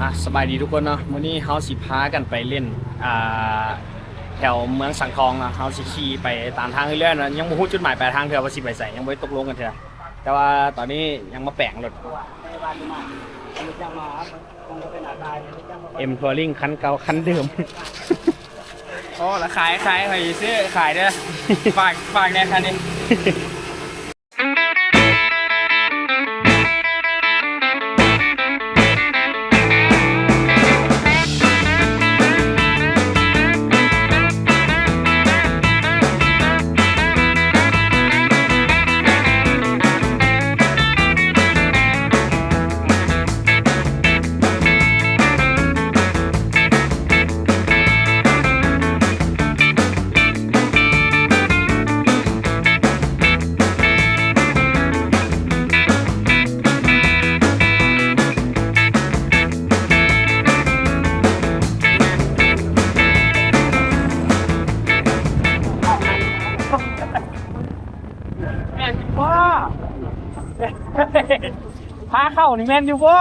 อะสบายดีทุกคนเนาะวันนี้เฮาสิพากันไปเล่นอ่าแถวเมืองสังทองเนาะเฮาสิขี่ไปตามทางเรื่อยๆนะยังบ่ฮู้จุดหมายปลายทางเถอะว่าสิไปไสยังบ่ได้ตกลงกันเถอะแต่ว่าตอนนี้ยังมาแปลงรถเอ็มทัวริงคันเก่าคันเดิม โอ้แล้วขายขายไปซื้อขายเด้อ ฝากฝากแน่คันนี้าเข้านี่แม่นอยู่บ่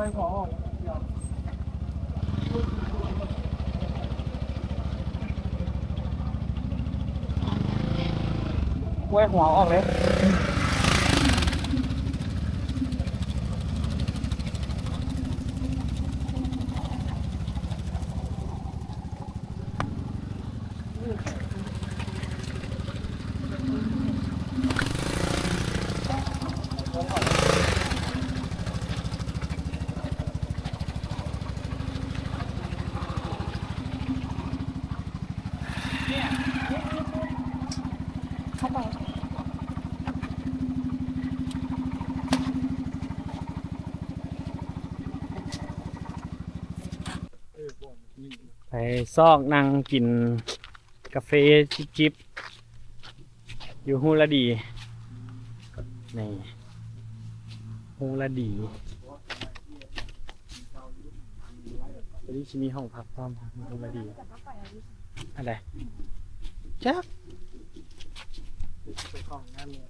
ไม่พอไว้หัวออกเลย เข้าไปไปซอกนั่งกินกาแฟจิบๆอยู่ฮูละดี นี่ฮูละดีวันนี้จะมีห้องพักพร้อมฮูละดี อะไรจัก ของนั่นเลย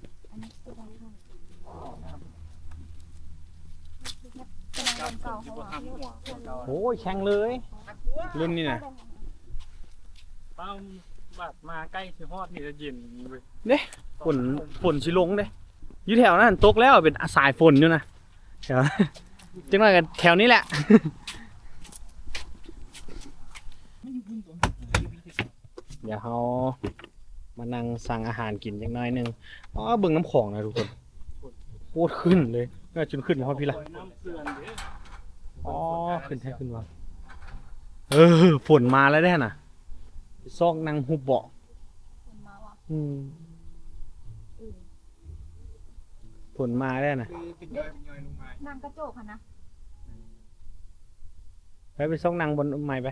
โอ้ยแข็งเลย รุ่นนี้นะป้าบัดมาใกล้สิฮอดนี่จะเย็นเว้ยเด้ฝนฝนชิลงเด้อยู่แถวนั้นตกแล้วเป็นสายฝนอยู่นะแถว จังหวะกันแถวนี้แหละ เดี๋ยวเขา มานั่งสั่งอาหารกินจังน้อยหนึงอ๋อเบิ่งน้ำของนะทุกคนโคตรขึ้นเลยน่าจนขึ้นแล้วพี่ละปล่อยน้ำเสื่อนเด้ออ๋อขึ้นแท้ขึ้นวะเออฝนมาแล้วแน่น่ะไปซอกนั่งหุบเบาะอืมฝนมาแล้วน่ะคือเป็นย่อยเป็นย่อยลงมานางกระโจกค่ะนะไปไปซอกนั่งบนไม้ไป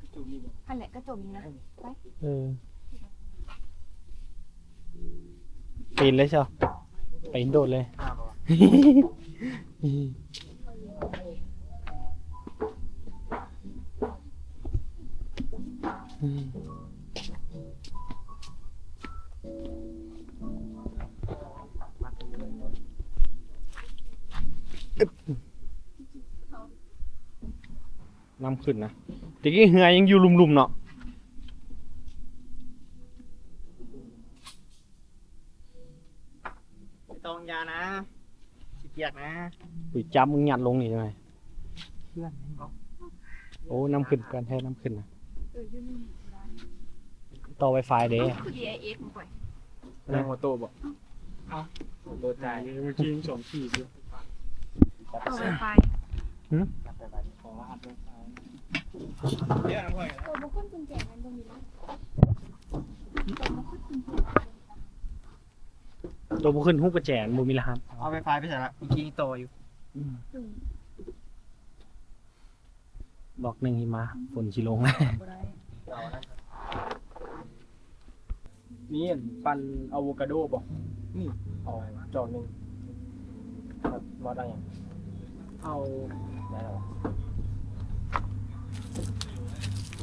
กระจุกนี่บ่อันแหละกระโจกนี้นะไปเออ ปีนเลยเชียวปีนโดดเลย น้ำขึ้นนะตะกี้เหือยังอยู่ลุมๆเนาะ ไม่ต้องยานะสิเกียกนะ ปุ๋ยจับมึงหยัดลงนี่ใช่ไหมเพื่อนนี่บ่โอ้น้ำขึ้นกันแท้น้ำขึ้นนะเออยืนต่อไวไฟเด้คือ DIS มันก่อยแรงหัวโตบ่เอ้าหัวโตใจายเมื่อกี้ยังสองขีดอยู่ต่อไวไฟขอรหัสด้วยเดี๋ยวน้ำพ่อยตัวบุคคลกุญแจมันตรงนี้นะเตัวบุขึ้นหูกระแจนบุมีรหัสเอาไฟไฟไปใส่ละเมื่อกี้โตอยู่อืม บอกหนึ่งหิมะฝนชิลงบ่ได้นี่ปันอะโวคาโดบอกนี่เอาจอกหนึ่งครับรอได้ยังเอาได้แล้ว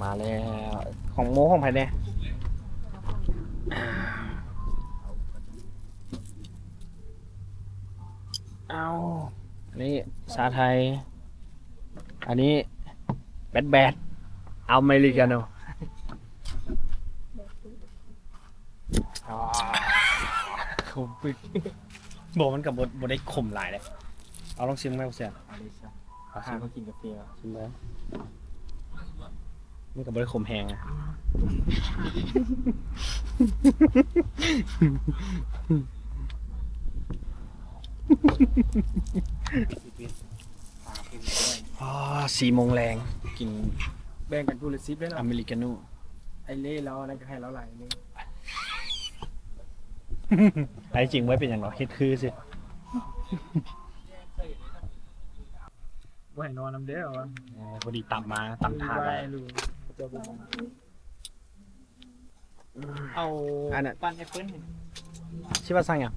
มาแล้วของโมของไผ่เนี่ยเอา อันนี้ชาไทย อันนี้แบดแบดเอาอเมริกาโน่ขมปึกบอกมันกับบดได้ขมหลายเลยเอาลองชิมไหมเสียเอาเลยใช่เอาหาชิมมากินกาแฟชิมเลยมันกับบดได้ขมแหงอะ อ๋อสี่โมงแรงกินแบ่งกันกูเลยซิปได้อเนาะเมริกาโน่ไอเล่แล้วนั่นก็ให้แล้วไหลนึงไอ้จริงไว้เป็นอย่างไรเฮ็ดคือสิว่าให้นอนน้ำเด้อวะเออพอดีตับมาตับทานไว้ลูจะบอกเอาอันนั้นปันแอปเปิ้ลชิว่าสั่งยัง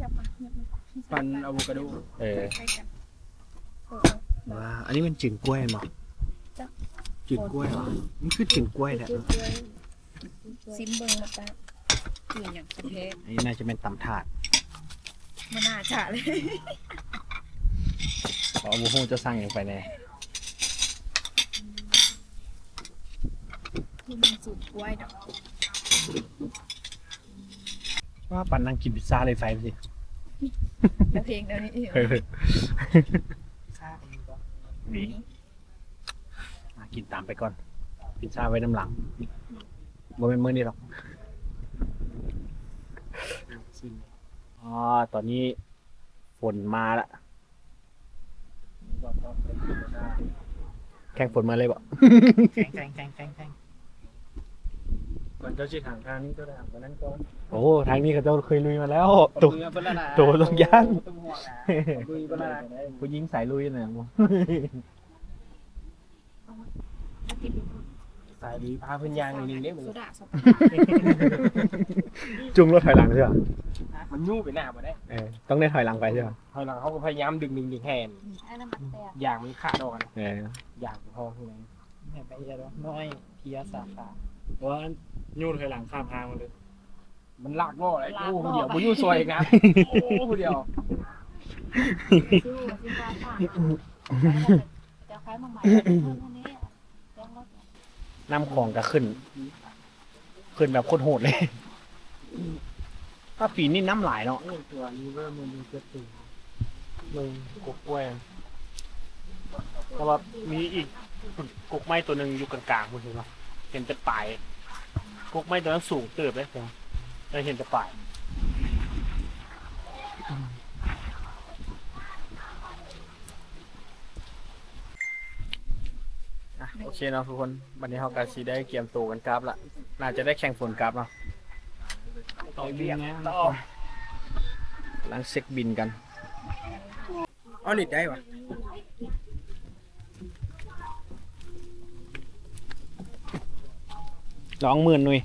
อยากมาอยากมา ปันอะโวคาโดเออใกล้กันเออว้าอันนี้มันจืดกล้วยมั้งจ้ะจืดกล้วยเหรอมันคือจืดกล้วยแหละเออเออซิมเบิ่งมาจ้ะกินอย่างประเทศอันนี้น่าจะเป็นตำถาดมันน่าจะเลยเพราะบูฮูจะสั่งอย่างไปแน่ที่มันสูตรกล้วยดอกว่าปันนั่งกินพิซซ่าเลยไฟไปสิ แล้วเพลงเดี๋ยวนี้เออค่าเองก็นี่มากินตามไปก่อนพิซซ่าไว้น้ำหลังบ่เป็นมื้อนี้หรอกชิมอ๋อตอนนี้ฝนมาละบอกว่าเป็นธรรมดาแข่งฝนมาเลยบ่ แข่งแข่งแข่งแข่ง แข่งก่อนเจ้าชื่อทางทางนี้ก็ได้วันนั้นก็โอ้ทางนี้เขาเจ้าเคยลุยมาแล้วตุกเปิ้ลละนะตัวต้องย่างต้องห่วงนะลุยเปิ้ลละนะผู้หญิงสายลุยน่ะบ่สายลุยพาเพื่อนยางหนึ่งเนี่ยเหมือนโซดาสจุงรถถอยหลังใช่ป่ะมันยู่ไปหน้ามาได้เออต้องได้ถอยหลังไปใช่ป่ะถอยหลังเขาก็พยายามดึงดึงดึงแฮนไอ้น้ำมันแตกยางมันขาดออกนะเออยางพอคือไงแม่ไปเยอะน้อยเพียสาขาว่า ยูถอยหลังข้ามทางมาเลย มันลากล่ออะไรโอ้ผู้เดียวบุยู่ซวยอีกนะโอ้ผู้เดียวสู้ซิมบาค่ะจะคล้ายมาใหม่เพิ่มอันนี้แจ้งรถน้ำของก็ขึ้น ขึ้นแบบโคตรโหดเลย ถ้าปีนี้น้ำหลายเนาะตัวนี้เริ่มมันดูเจ็บตัวมึงกบกล้วยแต่ว่ามีอีกกุกไม้ตัวหนึ่งอยู่กลางๆคุณเห็นไหมเห็นแต่ปลาย กุกไม้ตัวนั้นสูงเติบเลยผมได้เห็นแต่ปลายอะโอเคเนาะทุกคนวันนี้เรากาซีได้เกียมตัวกันกราฟละน่าจะได้แข่งฝนกราฟเนาะต่อเบียงต่อล้างเซ็กบินกันอ๋อนิดได้ปะ ร้องหมื่นหนุ่ย